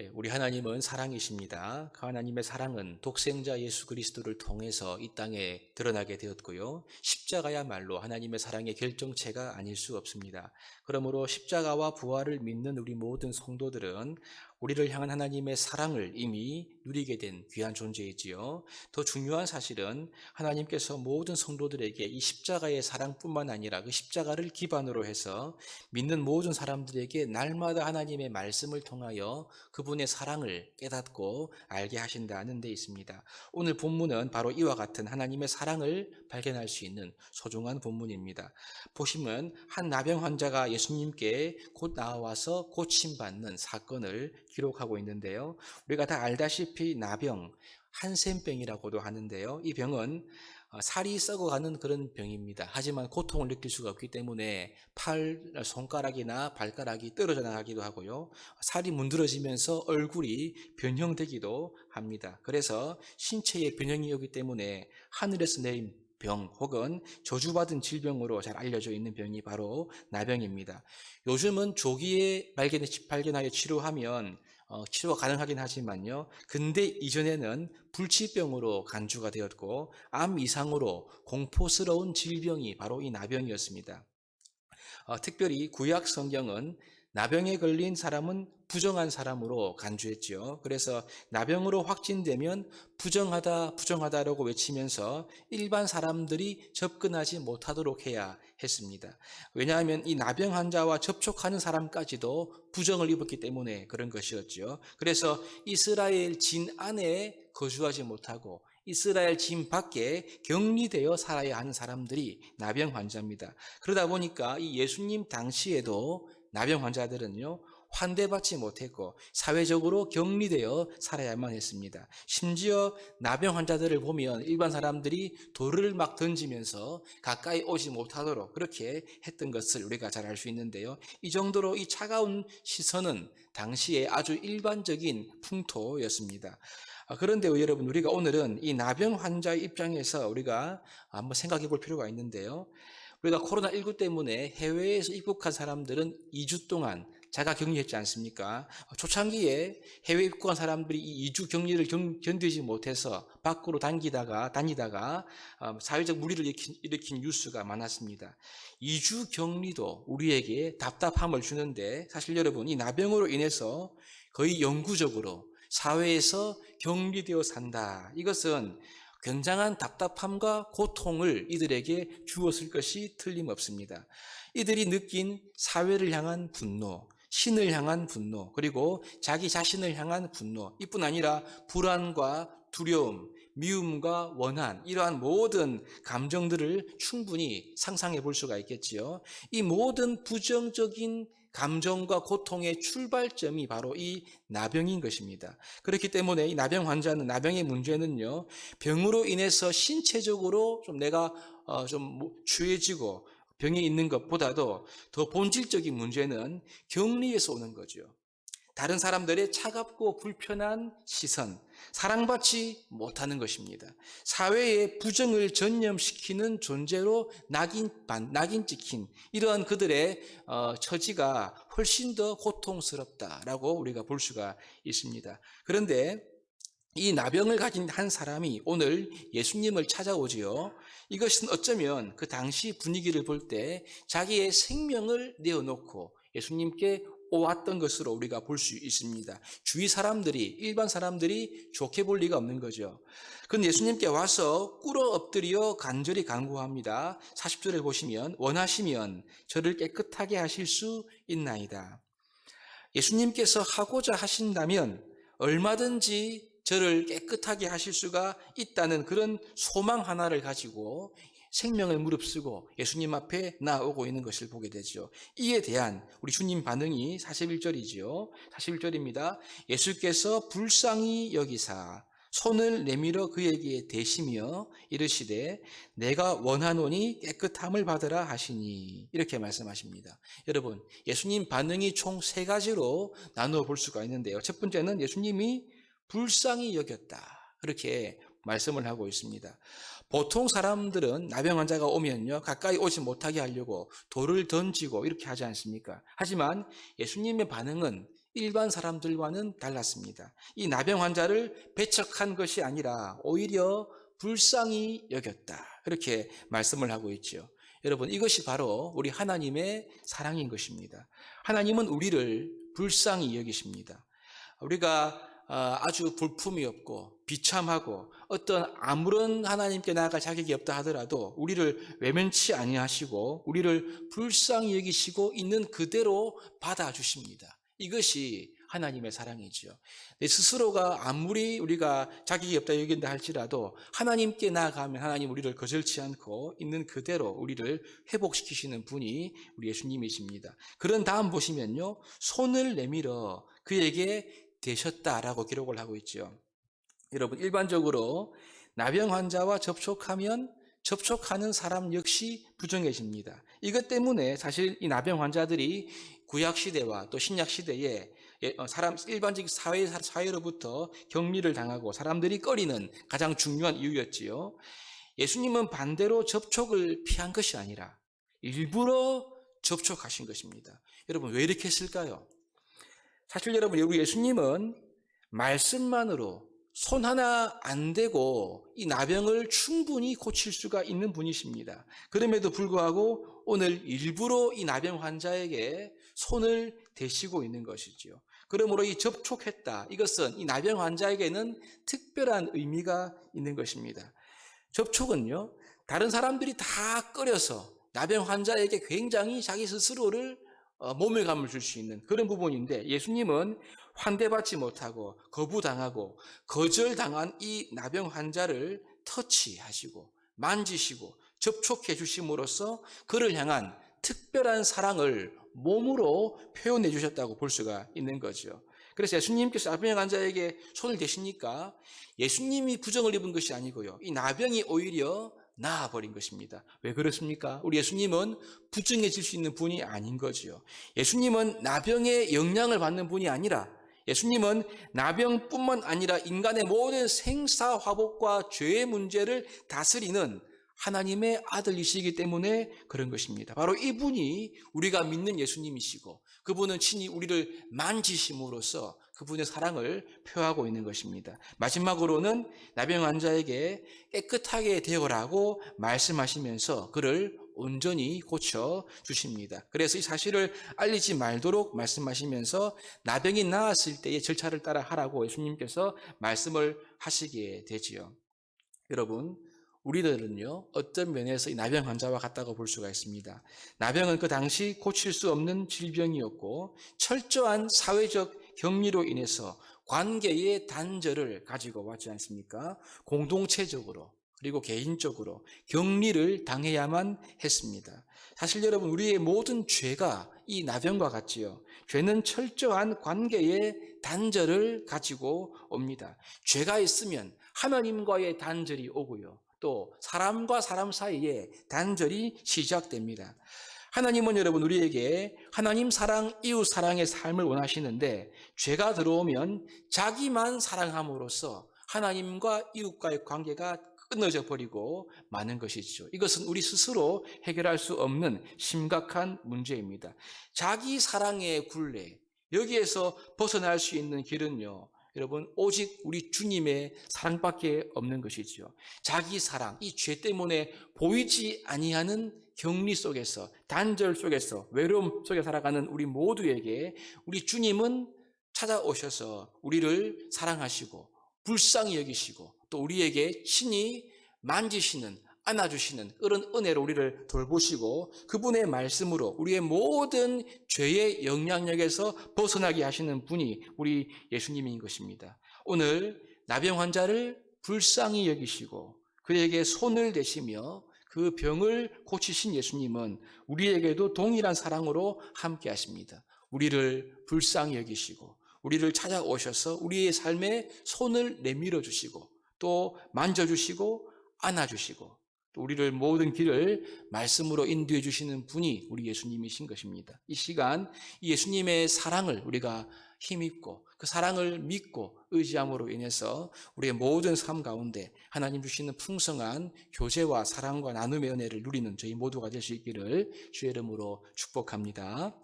예, 우리 하나님은 사랑이십니다. 그 하나님의 사랑은 독생자 예수 그리스도를 통해서 이 땅에 드러나게 되었고요. 십자가야말로 하나님의 사랑의 결정체가 아닐 수 없습니다. 그러므로 십자가와 부활을 믿는 우리 모든 성도들은 우리를 향한 하나님의 사랑을 이미 누리게 된 귀한 존재이지요. 더 중요한 사실은 하나님께서 모든 성도들에게 이 십자가의 사랑뿐만 아니라 그 십자가를 기반으로 해서 믿는 모든 사람들에게 날마다 하나님의 말씀을 통하여 그분의 사랑을 깨닫고 알게 하신다는 데 있습니다. 오늘 본문은 바로 이와 같은 하나님의 사랑을 발견할 수 있는 소중한 본문입니다. 보시면 한 나병 환자가 예수님께 곧 나와서 고침받는 사건을 기록하고 있는데요. 우리가 다 알다시피 나병, 한센병이라고도 하는데요. 이 병은 어, 살이 썩어가는 그런 병입니다. 하지만 고통을 느낄 수가 없기 때문에 팔, 손가락이나 발가락이 떨어져 나가기도 하고요. 살이 문드러지면서 얼굴이 변형되기도 합니다. 그래서 신체의 변형이 오기 때문에 하늘에서 내린 병 혹은 저주받은 질병으로 잘 알려져 있는 병이 바로 나병입니다. 요즘은 조기에 발견, 발견하여 치료하면 어, 치료가 가능하긴 하지만요. 근데 이전에는 불치병으로 간주가 되었고 암 이상으로 공포스러운 질병이 바로 이 나병이었습니다. 어, 특별히 구약 성경은 나병에 걸린 사람은 부정한 사람으로 간주했지요. 그래서 나병으로 확진되면 부정하다, 부정하다라고 외치면서 일반 사람들이 접근하지 못하도록 해야 했습니다. 왜냐하면 이 나병 환자와 접촉하는 사람까지도 부정을 입었기 때문에 그런 것이었죠. 그래서 이스라엘 진 안에 거주하지 못하고 이스라엘 진 밖에 격리되어 살아야 하는 사람들이 나병 환자입니다. 그러다 보니까 이 예수님 당시에도 나병 환자들은요, 환대받지 못했고 사회적으로 격리되어 살아야만 했습니다. 심지어 나병 환자들을 보면 일반 사람들이 돌을 막 던지면서 가까이 오지 못하도록 그렇게 했던 것을 우리가 잘 알 수 있는데요. 이 정도로 이 차가운 시선은 당시에 아주 일반적인 풍토였습니다. 아, 그런데 여러분 우리가 오늘은 이 나병 환자의 입장에서 우리가 한번 생각해 볼 필요가 있는데요. 우리가 코로나19 때문에 해외에서 입국한 사람들은 2주 동안 자가 격리했지 않습니까? 초창기에 해외 입국한 사람들이 이 2주 격리를 견디지 못해서 밖으로 당기다가 다니다가 어, 사회적 무리를 일으킨, 일으킨 뉴스가 많았습니다. 2주 격리도 우리에게 답답함을 주는데 사실 여러분 이 나병으로 인해서 거의 영구적으로 사회에서 격리되어 산다. 이것은 굉장한 답답함과 고통을 이들에게 주었을 것이 틀림없습니다. 이들이 느낀 사회를 향한 분노, 신을 향한 분노, 그리고 자기 자신을 향한 분노, 이뿐 아니라 불안과 두려움, 미움과 원한, 이러한 모든 감정들을 충분히 상상해 볼 수가 있겠지요. 이 모든 부정적인 감정과 고통의 출발점이 바로 이 나병인 것입니다. 그렇기 때문에 이 나병 환자는 나병의 문제는요 병으로 인해서 신체적으로 좀 내가 어, 좀 취해지고 병에 있는 것보다도 더 본질적인 문제는 격리에서 오는 거죠. 다른 사람들의 차갑고 불편한 시선, 사랑받지 못하는 것입니다. 사회의 부정을 전념시키는 존재로 낙인, 낙인 찍힌 이러한 그들의 어, 처지가 훨씬 더 고통스럽다라고 우리가 볼 수가 있습니다. 그런데 이 나병을 가진 한 사람이 오늘 예수님을 찾아오지요. 이것은 어쩌면 그 당시 분위기를 볼 때 자기의 생명을 내어놓고 예수님께 오왔던 것으로 우리가 볼 수 있습니다. 주위 사람들이, 일반 사람들이 좋게 볼 리가 없는 거죠. 그건 예수님께 와서 꿇어 엎드려 간절히 간구합니다. 40절에 보시면, 원하시면 저를 깨끗하게 하실 수 있나이다. 예수님께서 하고자 하신다면 얼마든지 저를 깨끗하게 하실 수가 있다는 그런 소망 하나를 가지고 생명을 무릅쓰고 예수님 앞에 나오고 있는 것을 보게 되죠. 이에 대한 우리 주님 반응이 41절이지요. 41절입니다. 예수께서 불쌍히 여기사 손을 내밀어 그에게 대시며 이르시되 내가 원하노니 깨끗함을 받으라 하시니 이렇게 말씀하십니다. 여러분 예수님 반응이 총 세 가지로 나누어 볼 수가 있는데요. 첫 번째는 예수님이 불쌍히 여겼다. 그렇게 말씀을 하고 있습니다. 보통 사람들은 나병 환자가 오면요, 가까이 오지 못하게 하려고 돌을 던지고 이렇게 하지 않습니까? 하지만 예수님의 반응은 일반 사람들과는 달랐습니다. 이 나병 환자를 배척한 것이 아니라 오히려 불쌍히 여겼다. 그렇게 말씀을 하고 있죠. 여러분, 이것이 바로 우리 하나님의 사랑인 것입니다. 하나님은 우리를 불쌍히 여기십니다. 우리가 어, 아주 볼품이 없고 비참하고 어떤 아무런 하나님께 나아갈 자격이 없다 하더라도 우리를 외면치 아니하시고 우리를 불쌍히 여기시고 있는 그대로 받아주십니다. 이것이 하나님의 사랑이지요. 내 스스로가 아무리 우리가 자격이 없다 여긴다 할지라도 하나님께 나아가면 하나님 우리를 거절치 않고 있는 그대로 우리를 회복시키시는 분이 우리 예수님이십니다. 그런 다음 보시면요. 손을 내밀어 그에게 되셨다라고 기록을 하고 있죠. 여러분 일반적으로 나병 환자와 접촉하면 접촉하는 사람 역시 부정해집니다. 이것 때문에 사실 이 나병 환자들이 구약 시대와 또 신약 시대에 예, 어, 사람 일반적 사회 사회로부터 격리를 당하고 사람들이 꺼리는 가장 중요한 이유였지요. 예수님은 반대로 접촉을 피한 것이 아니라 일부러 접촉하신 것입니다. 여러분 왜 이렇게 했을까요? 사실 여러분 우리 예수님은 말씀만으로 손 하나 안 대고 이 나병을 충분히 고칠 수가 있는 분이십니다. 그럼에도 불구하고 오늘 일부러 이 나병 환자에게 손을 대시고 있는 것이지요. 그러므로 이 접촉했다. 이것은 이 나병 환자에게는 특별한 의미가 있는 것입니다. 접촉은요, 다른 사람들이 다 꺼려서 나병 환자에게 굉장히 자기 스스로를 어, 모멸감을 줄 수 있는 그런 부분인데 예수님은 환대받지 못하고 거부당하고 거절당한 이 나병 환자를 터치하시고 만지시고 접촉해 주심으로써 그를 향한 특별한 사랑을 몸으로 표현해 주셨다고 볼 수가 있는 거죠. 그래서 예수님께서 나병 환자에게 손을 대시니까 예수님이 부정을 입은 것이 아니고요. 이 나병이 오히려 나아버린 것입니다. 왜 그렇습니까? 우리 예수님은 부정해질 수 있는 분이 아닌 거지요. 예수님은 나병의 영향을 받는 분이 아니라 예수님은 나병뿐만 아니라 인간의 모든 생사화복과 죄의 문제를 다스리는 하나님의 아들이시기 때문에 그런 것입니다. 바로 이분이 우리가 믿는 예수님이시고 그분은 친히 우리를 만지심으로써 그분의 사랑을 표하고 있는 것입니다. 마지막으로는 나병 환자에게 깨끗하게 되어라고 말씀하시면서 그를 온전히 고쳐 주십니다. 그래서 이 사실을 알리지 말도록 말씀하시면서 나병이 나았을 때의 절차를 따라 하라고 예수님께서 말씀을 하시게 되지요. 여러분, 우리들은요, 어떤 면에서 이 나병 환자와 같다고 볼 수가 있습니다. 나병은 그 당시 고칠 수 없는 질병이었고, 철저한 사회적 격리로 인해서 관계의 단절을 가지고 왔지 않습니까? 공동체적으로, 그리고 개인적으로 격리를 당해야만 했습니다. 사실 여러분, 우리의 모든 죄가 이 나병과 같지요. 죄는 철저한 관계의 단절을 가지고 옵니다. 죄가 있으면 하나님과의 단절이 오고요. 또 사람과 사람 사이에 단절이 시작됩니다. 하나님은 여러분 우리에게 하나님 사랑, 이웃 사랑의 삶을 원하시는데 죄가 들어오면 자기만 사랑함으로써 하나님과 이웃과의 관계가 끊어져 버리고 마는 것이죠. 이것은 우리 스스로 해결할 수 없는 심각한 문제입니다. 자기 사랑의 굴레, 여기에서 벗어날 수 있는 길은요, 여러분 오직 우리 주님의 사랑밖에 없는 것이죠. 자기 사랑, 이 죄 때문에 보이지 아니하는 격리 속에서 단절 속에서 외로움 속에 살아가는 우리 모두에게 우리 주님은 찾아오셔서 우리를 사랑하시고 불쌍히 여기시고 또 우리에게 친히 만지시는 안아주시는 그런 은혜로 우리를 돌보시고 그분의 말씀으로 우리의 모든 죄의 영향력에서 벗어나게 하시는 분이 우리 예수님인 것입니다. 오늘 나병 환자를 불쌍히 여기시고 그에게 손을 대시며 그 병을 고치신 예수님은 우리에게도 동일한 사랑으로 함께 하십니다. 우리를 불쌍히 여기시고 우리를 찾아오셔서 우리의 삶에 손을 내밀어 주시고 또 만져 주시고 안아 주시고 또 우리를 모든 길을 말씀으로 인도해 주시는 분이 우리 예수님이신 것입니다. 이 시간 예수님의 사랑을 우리가 힘입고 그 사랑을 믿고 의지함으로 인해서 우리의 모든 삶 가운데 하나님 주시는 풍성한 교제와 사랑과 나눔의 은혜를 누리는 저희 모두가 될 수 있기를 주의 이름으로 축복합니다.